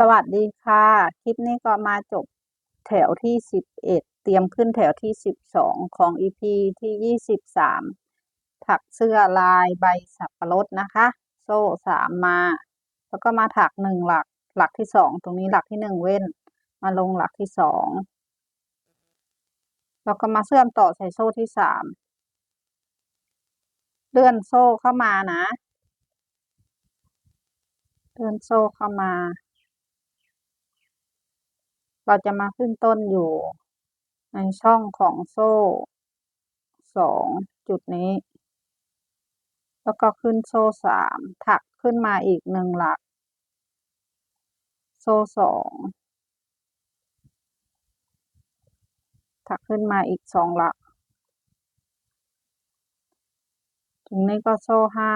สวัสดีค่ะ คลิปนี้ก็มาจบแถวที่สิบเอ็ดเตรียมขึ้นแถวที่สิบสองของ EP ที่ยี่สิบสามถักเสื้อลายใบสับปะรดนะคะ โซ่สามมา แล้วก็มาถักหนึ่งหลักหลักที่สองตรงนี้หลักที่หนึ่งเว้น มาลงหลักที่สองแล้วก็มาเชื่อมต่อใส่โซ่ที่สามเลื่อนโซ่เข้ามานะ เลื่อนโซ่เข้ามา เราจะมาขึ้นต้นอยู่ในช่องของโซ่สองจุดนี้ แล้วก็ขึ้นโซ่สามถักขึ้นมาอีกหนึ่งหลัก โซ่สองถักขึ้นมาอีกสองหลักตรงนี้ก็โซ่ห้า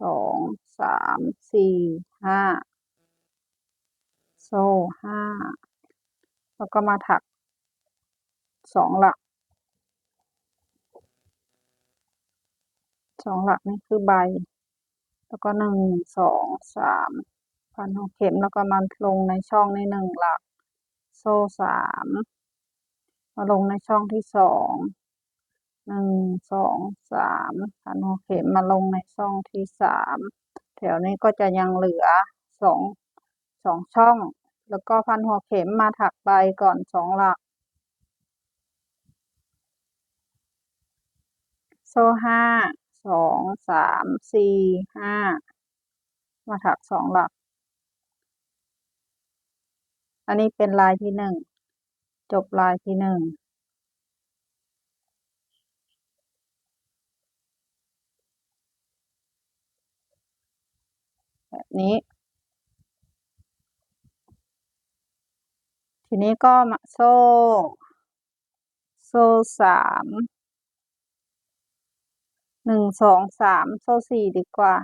สองสามสี่ห้าโซ่ห้า แล้วก็มาถักสองหลักสองหลักนี่คือใบ แล้วก็หนึ่งสองสามพันหกเข็มแล้วก็มาลงในช่องในหนึ่งหลัก โซ่สามมาลงในช่องที่สองหนึ่งสองสามพันหกเข็มมาลงในช่องที่สามแถวนี้ก็จะยังเหลือสองสองช่อง แล้วก็พันหัวเข็มมาถักใบก่อนสองหลัก โซ่ห้าสองสามสี่ห้ามาถักสองหลัก อันนี้เป็นลายที่หนึ่งจบลายที่หนึ่งแบบนี้ ทีนี้ก็มาโซ่ โซ่สามหนึ่งสองสามโซ่สี่ดีกว่า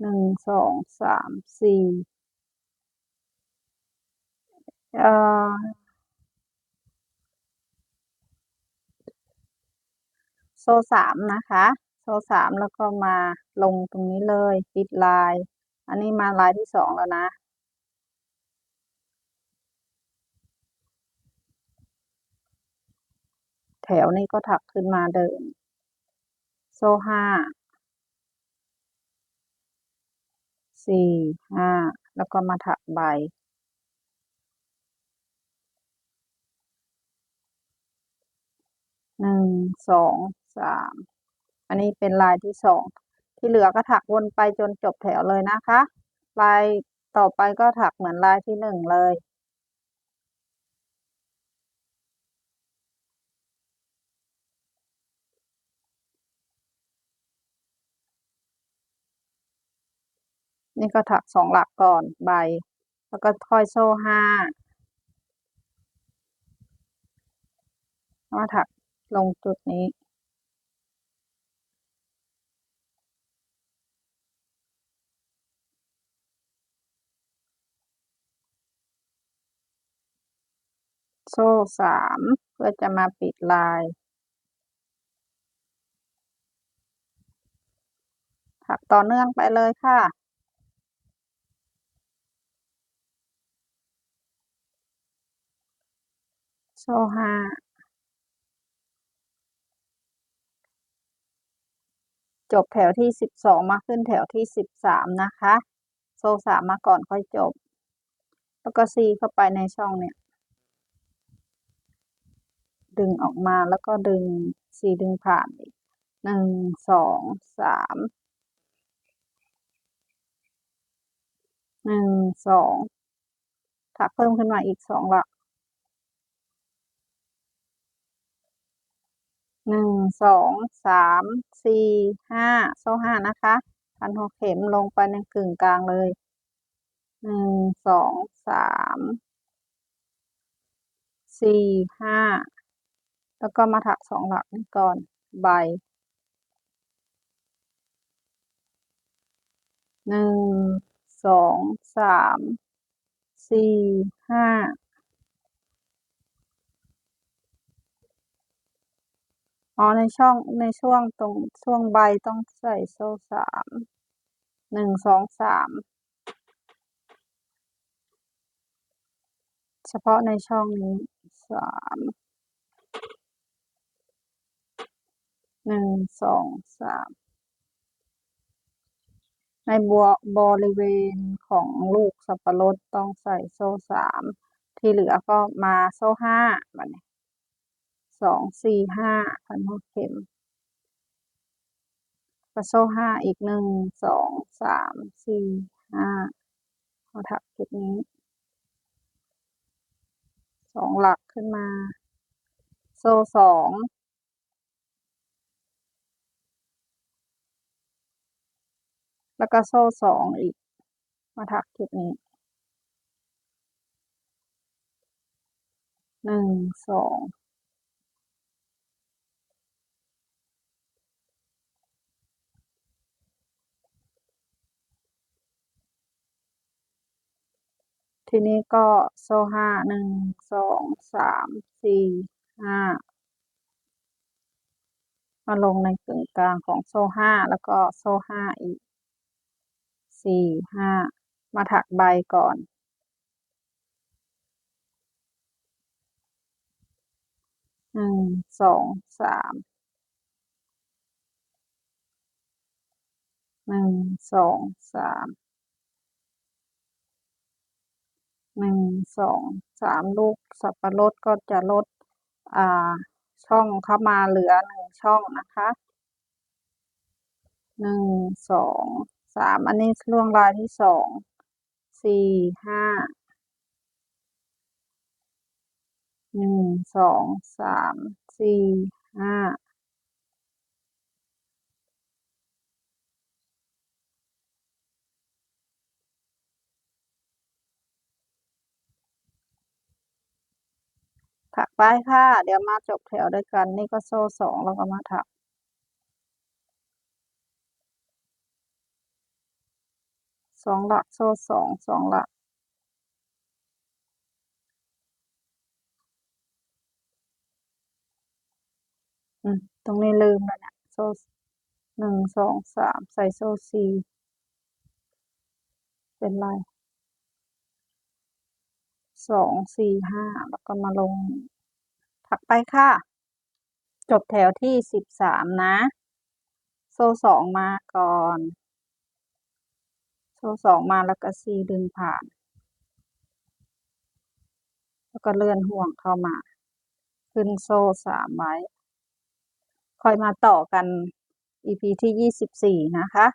หนึ่งสองสามสี่เอ่อโซ่สามนะคะ โซ่สามแล้วก็มาลงตรงนี้เลยปิดลาย อันนี้มาลายที่สองแล้วนะ แถวนี้ก็ถักขึ้นมาเดิมโซ่ห้าสี่ห้าแล้วก็มาถักใบ หนึ่งสองสามอันนี้เป็นลายที่สองที่เหลือก็ถักวนไปจนจบแถวเลยนะคะ ลายต่อไปก็ถักเหมือนลายที่หนึ่งเลย นี่ก็ถักสองหลักก่อนใบ แล้วก็ค่อยโซ่ห้ามาถักลงจุดนี้โซ่สามเพื่อจะมาปิดลาย ถักต่อเนื่องไปเลยค่ะ โซ่ห้าจบแถวที่สิบสองมาขึ้นแถวที่สิบสามนะคะ โซ่สามมาก่อนค่อยจบ แล้วก็ซีเข้าไปในช่องเนี่ย ดึงออกมาแล้วก็ดึงซีดึงผ่านอีกหนึ่งสองสามหนึ่งสองถักเพิ่มขึ้นมาอีกสองหลัก หนึ่งสองสามสี่ห้าโซ่ห้านะคะพันหัวเข็มลงไปในกึ่งกลางเลยหนึ่งสองสามสี่ห้าแล้วก็มาถักสองหลักนี้ก่อนใบหนึ่งสองสามสี่ห้า อ๋อในช่องในช่วงตรงช่วงใบต้องใส่โซ่สามหนึ่งสองสามเฉพาะในช่องนี้สามหนึ่งสองสามในบัวบริเวณของลูกสับปะรดต้องใส่โซ่สามที่เหลือก็มาโซ่ห้าบัดนี้ สองสี่ห้าพันหัวเข็มก็โซ่ห้าอีกหนึ่งสองสามสี่ห้าเอาถักจุดนี้สองหลักขึ้นมา โซ่สองแล้วก็โซ่สองอีก มาถักจุดนี้หนึ่งสอง ทีนี้ก็โซ่ห้าหนึ่งสองสามสี่ห้ามาลงในกึ่งกลางของโซ่ห้าแล้วก็โซ่ห้าอีกสี่ห้ามาถักใบก่อนหนึ่งสองสามหนึ่งสองสาม หนึ่งสองสามลูกสับปะรดก็จะลดอ่าช่องเข้ามาเหลือหนึ่งช่องนะคะหนึ่งสองสามอันนี้ล่วงลายที่สองสี่ห้าหนึ่งสองสามสี่ห้า ถักไปค่ะ เดี๋ยวมาจบแถวด้วยกัน นี่ก็โซ่สองแล้วก็มาถัก สองหลักโซ่สอง สองหลัก อืม ตรงนี้ลืมแล้วเนี่ยโซ่หนึ่งสองสาม ใส่โซ่สี่ เป็นไร สองสี่ห้าแล้วก็มาลง ถักไปค่ะ จบแถวที่สิบสามนะ โซ่สองมาก่อน โซ่สองมาแล้วก็สี่ดึงผ่าน แล้วก็เลื่อนห่วงเข้ามา ขึ้นโซ่สามไว้ค่อยมาต่อกัน EP ที่ยี่สิบสี่นะคะ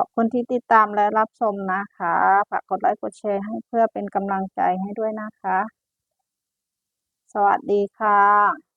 ขอบคุณที่ติดตามและรับชมนะคะ ฝากกดไลค์กดแชร์ให้เพื่อเป็นกำลังใจให้ด้วยนะคะ สวัสดีค่ะ